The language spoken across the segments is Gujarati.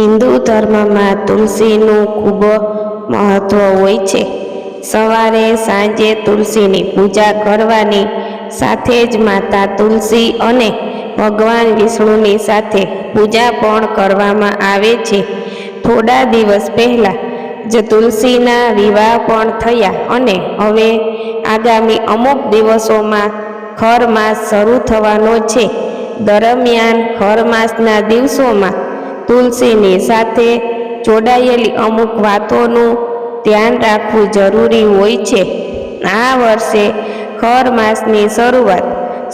હિન્દુ ધર્મમાં તુલસીનું ખૂબ મહત્વ હોય છે. સવારે સાંજે તુલસીની પૂજા કરવાની, સાથે જ માતા તુલસી અને ભગવાન વિષ્ણુની સાથે પૂજા પણ કરવામાં આવે છે. થોડા દિવસ પહેલાં જ તુલસીના વિવાહ પણ થયા અને હવે આગામી અમુક દિવસોમાં ખર માસ શરૂ થવાનો છે. દરમિયાન ખર માસના દિવસોમાં તુલસીની સાથે જોડાયેલી અમુક વાતોનું ધ્યાન રાખવું જરૂરી હોય છે. આ વર્ષે ખર માસની શરૂઆત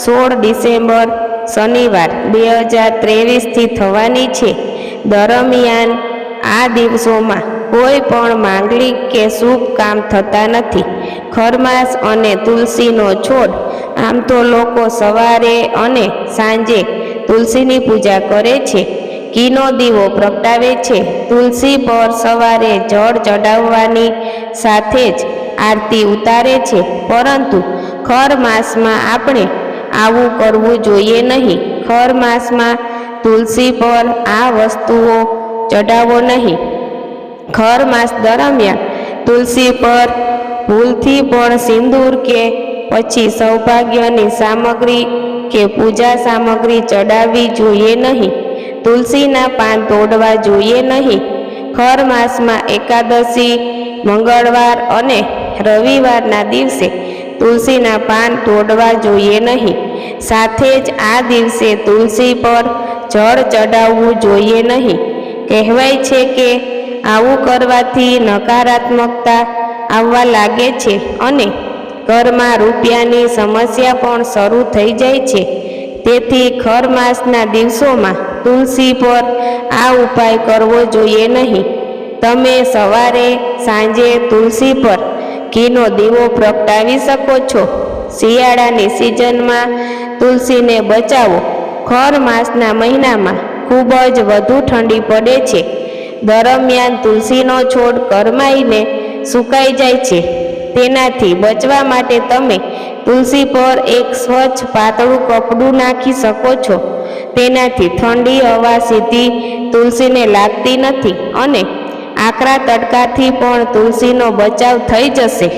સોળ ડિસેમ્બર શનિવાર બે હજાર ત્રેવીસથી થવાની છે. દરમિયાન આ દિવસોમાં કોઈ પણ માંગલિક કે શુભ કામ થતા નથી. ખરમાસ અને તુલસીનો છોડ આમ તો લોકો સવારે અને સાંજે તુલસીની પૂજા કરે છે. ઘીનો દીવો પ્રગટાવે છે. તુલસી પર સવારે જળ ચડાવવાની સાથે જ આરતી ઉતારે છે. પરંતુ ખર માસમાં આપણે આવું કરવું જોઈએ નહીં. ખર માસમાં તુલસી પર આ વસ્તુઓ ચડાવો નહીં. ખર માસ દરમિયાન તુલસી પર ભૂલથી પણ સિંદૂર કે પછી સૌભાગ્યની સામગ્રી કે પૂજા સામગ્રી ચડાવવી જોઈએ નહીં. તુલસીના પાન તોડવા જોઈએ નહીં. ખર માસમાં એકાદશી, મંગળવાર અને રવિવારના દિવસે તુલસીના પાન તોડવા જોઈએ નહીં. સાથે જ આ દિવસે તુલસી પર જળ ચડાવવું જોઈએ નહીં. કહેવાય છે કે આવું કરવાથી નકારાત્મકતા આવવા લાગે છે અને ઘરમાં રૂપિયાની સમસ્યા પણ શરૂ થઈ જાય છે. તેથી ખર માસના દિવસોમાં તુલસી પર આ ઉપાય કરવો જોઈએ નહીં. તમે સવારે સાંજે તુલસી પર ઘીનો દીવો પ્રગટાવી શકો છો. શિયાળાની સિઝનમાં તુલસીને બચાવો. ખર માસના મહિનામાં ખૂબ જ વધુ ઠંડી પડે છે. દરમિયાન તુલસીનો છોડ કરમાઈને સુકાઈ જાય છે. તેનાથી બચવા માટે તમે તુલસી પર એક સ્વચ્છ પાતળું કપડું નાખી શકો છો. તેનાથી ઠંડી હવા સીધી તુલસીને લાગતી નથી અને આકરા તડકાથી પણ તુલસીનો બચાવ થઈ જશે.